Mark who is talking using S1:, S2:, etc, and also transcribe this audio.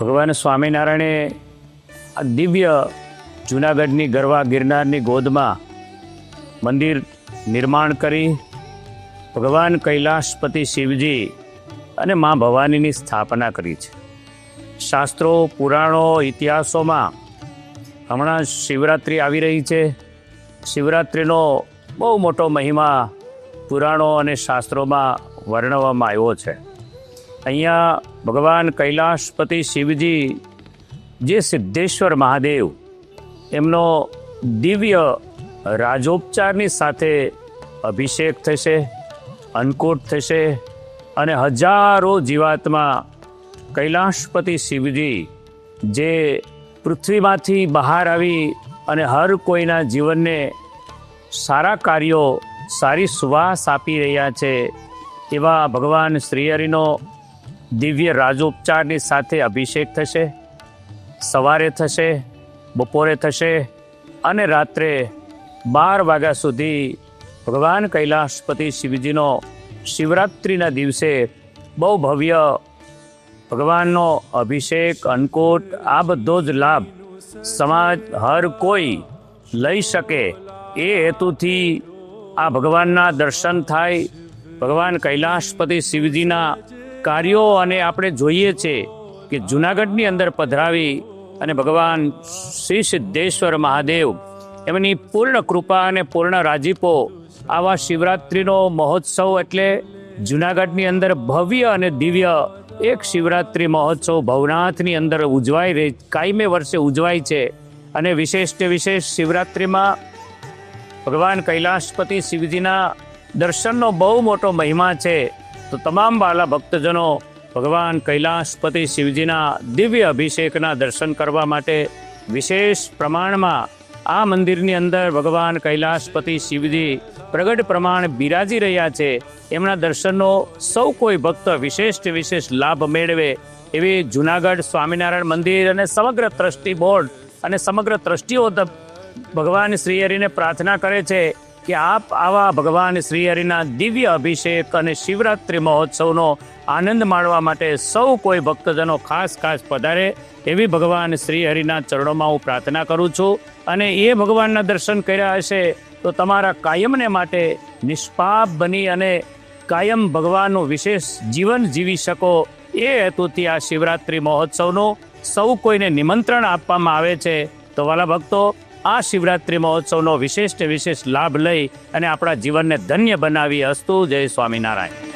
S1: ભગવાન સ્વામિનારાયણે આ દિવ્ય જૂનાગઢની ગરવા ગિરનારની ગોદમાં મંદિર નિર્માણ કરી ભગવાન કૈલાશપતિ શિવજી અને મા ભવાનીની સ્થાપના કરી છે. શાસ્ત્રો, પુરાણો, ઇતિહાસોમાં હમણાં શિવરાત્રિ આવી રહી છે. શિવરાત્રિનો બહુ મોટો મહિમા પુરાણો અને શાસ્ત્રોમાં વર્ણવવામાં આવ્યો છે. અહીંયા ભગવાન કૈલાશપતિ શિવજી, જે સિદ્ધેશ્વર મહાદેવ, એમનો દિવ્ય રાજોપચારની સાથે અભિષેક થશે, અન્નકૂટ થશે અને હજારો જીવાત્મા કૈલાશપતિ શિવજી, જે પૃથ્વીમાંથી બહાર આવી અને હર કોઈના જીવનને સારા કાર્યો, સારી સુવાસ આપી રહ્યા છે, એવા ભગવાન શ્રીહરિનો દિવ્ય રાજોપચારની સાથે અભિષેક થશે, સવારે થશે, બપોરે થશે અને રાત્રે બાર વાગ્યા સુધી ભગવાન કૈલાશપતિ શિવજીનો શિવરાત્રિના દિવસે બહુ ભવ્ય ભગવાનનો અભિષેક, અન્નકૂટ, આ બધો જ લાભ સમાજ હર કોઈ લઈ શકે એ હેતુથી આ ભગવાનના દર્શન થાય, ભગવાન કૈલાશપતિ શિવજીના કાર્યો અને આપણે જોઈએ છે કે જૂનાગઢની અંદર પધરાવી અને ભગવાન શ્રી સિદ્ધેશ્વર મહાદેવ એમની પૂર્ણ કૃપા અને પૂર્ણ રાજીપો આવા શિવરાત્રિનો મહોત્સવ એટલે જૂનાગઢની અંદર ભવ્ય અને દિવ્ય એક શિવરાત્રિ મહોત્સવ ભવનાથની અંદર ઉજવાય રહી, કાયમે વર્ષે ઉજવાય છે. અને વિશેષ તે વિશેષ શિવરાત્રિમાં ભગવાન કૈલાશપતિ શિવજીના દર્શનનો બહુ મોટો મહિમા છે. તો તમામ બાલા ભક્તજનો ભગવાન કૈલાશપતિ શિવજીના દિવ્ય અભિષેકના દર્શન કરવા માટે વિશેષ પ્રમાણમાં આ મંદિરની અંદર ભગવાન કૈલાશપતિ શિવજી પ્રગટ પ્રમાણ બિરાજી રહ્યા છે. એમના દર્શનનો સૌ કોઈ ભક્ત વિશેષ વિશેષ લાભ મેળવે એવી જુનાગઢ સ્વામિનારાયણ મંદિર અને સમગ્ર ટ્રસ્ટી બોર્ડ અને સમગ્ર ટ્રસ્ટીઓ ભગવાન શ્રી હરિને પ્રાર્થના કરે છે. કે આપ આવા ભગવાન શ્રી હરિના દિવ્ય અભિષેક અને શિવરાત્રિ મહોત્સવનો આનંદ માણવા માટે સૌ કોઈ ભક્તજનો ખાસ ખાસ પધારે એવી ભગવાન શ્રી હરિના ચરણોમાં હું પ્રાર્થના કરું છું. અને એ ભગવાનના દર્શન કર્યા હશે તો તમારા કાયમને માટે નિષ્પાપ બની અને કાયમ ભગવાનનું વિશેષ જીવન જીવી શકો. એ હેતુથી આ શિવરાત્રિ મહોત્સવનું સૌ કોઈને નિમંત્રણ આપવામાં આવે છે. તો વાલા ભક્તો આ શિવરાત્રિ મહોત્સવનો વિશેષ વિશેષ લાભ લઈ અને આપણા જીવનને ધન્ય બનાવી અસ્તુ. જય સ્વામિનારાયણ.